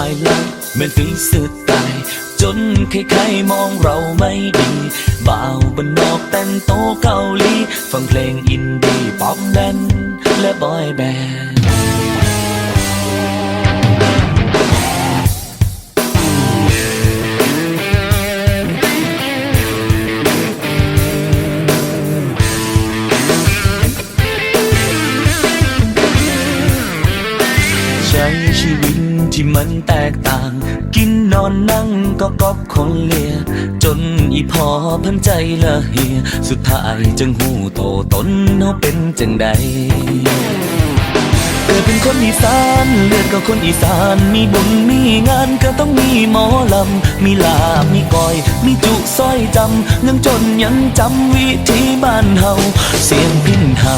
ายลักแม่นถึงสุดตาย จนใครๆมองเราไม่ดีบ่าวบนนอกแต่งโตเกาหลี ฟังเพลงอินดี้ป๊อปแดนและบอยแบนด์ มันแตกต่าง กินนอนนั่งก็ก๊อกคนเลีย จนอีพอเพันใจละเฮีย สุดท้ายจังหูโตตนเขาเป็นจังใด เป็นคนอีสานเลือดก็คนอีสาน มีบุญมีงานก็ต้องมีหมอลำ มีลาบมีก้อย มีจุสร้อยจำยังจนยังจำวิธีบ้านเฮาเสียงพินเฮา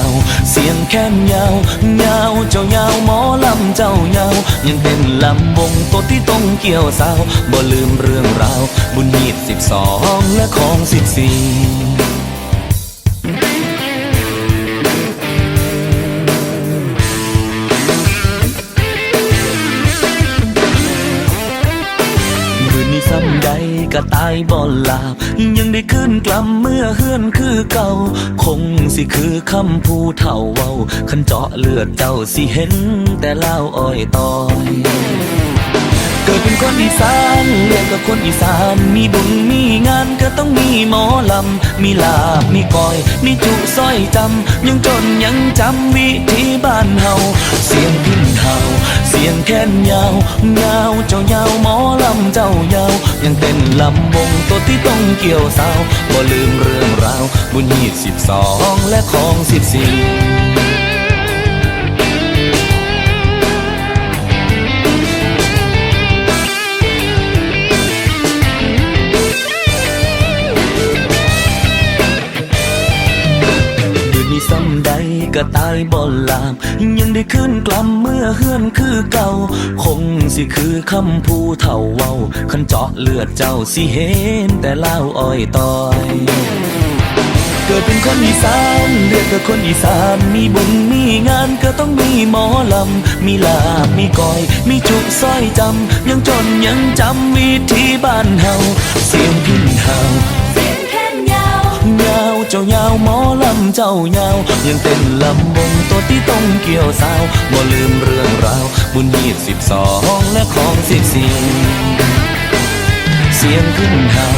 เสียงแค้นยาวยาวเจ้ายาวหมอลำเจ้ายาว ยังเป็นลำวงตัวที่ต้องเกี่ยวสาวบ่ลืมเรื่องราว บุญหีดสิบสองและของสิบสี่ ซ้ำใดก็ตายบ่ลาบ ยังได้ขึ้นกลับเมื่อเฮือนคือเก่า คงสิคือคำผู้เฒ่าเว้า คันเจาะเลือดเจ้าสิเห็น แต่เล่าอ้อยตอยเกิดเป็นคนอีสานเรียกกับคนอีสาน มีบุญมีงานก็ต้องมีหมอลำ มีลาบ มีก้อย มีจุสร้อยจำ ยังจนยังจำวิธีบ้านเฮา เสียงพินเฮา ยงแค้นยาวยาวเจ้ายาวหมอลำเจ้ายาว ยังเป็นลำวงตัวที่ต้องเกี่ยวสาวบ่ลืมเรื่องราว บุญหีสิบสองและของสิบสี่ ใดก็ตายบ่ลาบยังได้ขึ้นกลับเมื่อเฮือนคือเก่า คงสิคือคำผู้เฒ่าเว้าคันเจาะเลือดเจ้าสิเห็นแต่เล่าอ้อยตอยเกิดเป็นคนอีสานเรียกกับคนอีสาน มีบุญมีงานก็ต้องมีหมอลำ มีลาบมีก้อย มีจุกสร้อยจำ ยังจนยังจำวิธีบ้านเฮา เสียงพินเฮา เจ้ายาว ยังเป็นลำวงตัวที่ต้องเกี่ยวสาวบ่ลืมเรื่องราว บุญหีดสิบสองและของสิบสี่เสียงขึ้นเฮา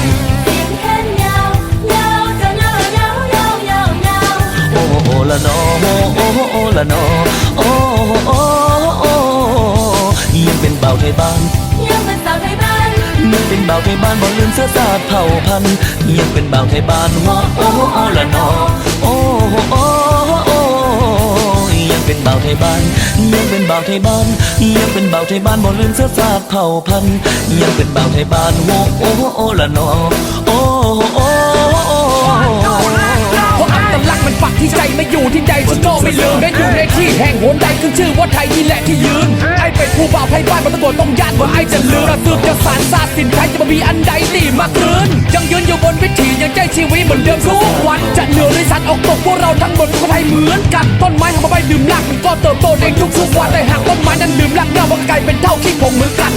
เสียงแค้นยาวยาวจะยาวยาวยาวยาวยาวโอ้โอละนอโอ้โอละนอโอ้โอ้โอ้ยังเป็นเบาวไทยบ้านยังเป็นสาวไทยบ้านยังเป็นเบาวไทยบ้านบ่ลืม เสื้อสาดเผ่าพันธุ์ยังเป็นเบาวไทยบ้านโอ้โอ้โอ้ละนอโอ้โอ้โอ้ยังเป็นเบาวไทยบ้านยังเป็นเบาวไทยบ้านยังเป็นเบาวไทยบ้านบ่ลืมเสื้อสาดเผ่าพันธุ์ยังเป็นเบาวไทยบ้านโอ้โอ้โอ้ละนอโอ้โอ้โอ้เพราะอัตลักมันปักที่ใจไม่อยู่ที่ใจฉันก็ไม่ลืมได้อยู่ในที่แห่งหนใดขึ้นชื่อว่าไทยนี่แหละที่ยืน เป็นผู้บ่าวไทยบ้านมันตะโกนต้องยานว่าไอ้จะลืมระซึกจะสารซาสินไทยจะมามีอันใดตีมาคืนยังยืนอยู่บนวิถียังใจชีวิตเหมือนเดิมทุกวันจะเหนือหรือสัตว์ออกตกพวกเราทั้งหมดคนไทยเหมือนกันต้นไม้ทำมาใบดื่มรากมันก็เติบโตในทุกๆวันแต่หากต้นไม้นั้นดื่มรากเน่ามันก็กลายเป็นเท่าขี้ผงเหมือนกัน